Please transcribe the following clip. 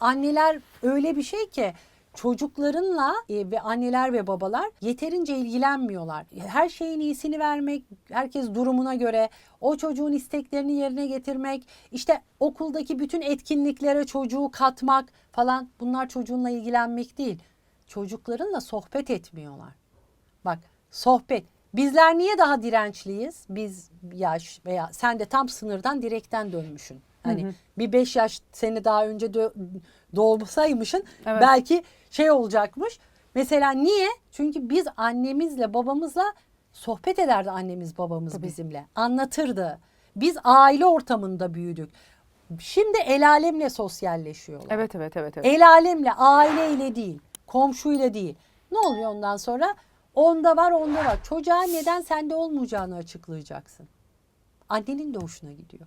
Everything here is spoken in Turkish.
Anneler öyle bir şey ki çocuklarınla e, ve anneler ve babalar yeterince ilgilenmiyorlar. Her şeyin iyisini vermek, herkes durumuna göre o çocuğun isteklerini yerine getirmek, işte okuldaki bütün etkinliklere çocuğu katmak falan bunlar çocuğunla ilgilenmek değil. Çocuklarınla sohbet etmiyorlar. Bak sohbet. Bizler niye daha dirençliyiz? Biz yaş veya sen de tam sınırdan direkten dönmüşsün. Hani bir beş yaş seni daha önce doğmasaymışın Evet. belki şey olacakmış. Mesela niye? Çünkü biz annemizle babamızla sohbet ederdi annemiz babamız bizimle. Anlatırdı. Biz aile ortamında büyüdük. Şimdi el alemle sosyalleşiyorlar. Evet evet evet. evet. El alemle, aileyle değil, komşuyla değil. Ne oluyor ondan sonra? Onda var, onda var. Çocuğa neden sende olmayacağını açıklayacaksın. Annenin de hoşuna gidiyor.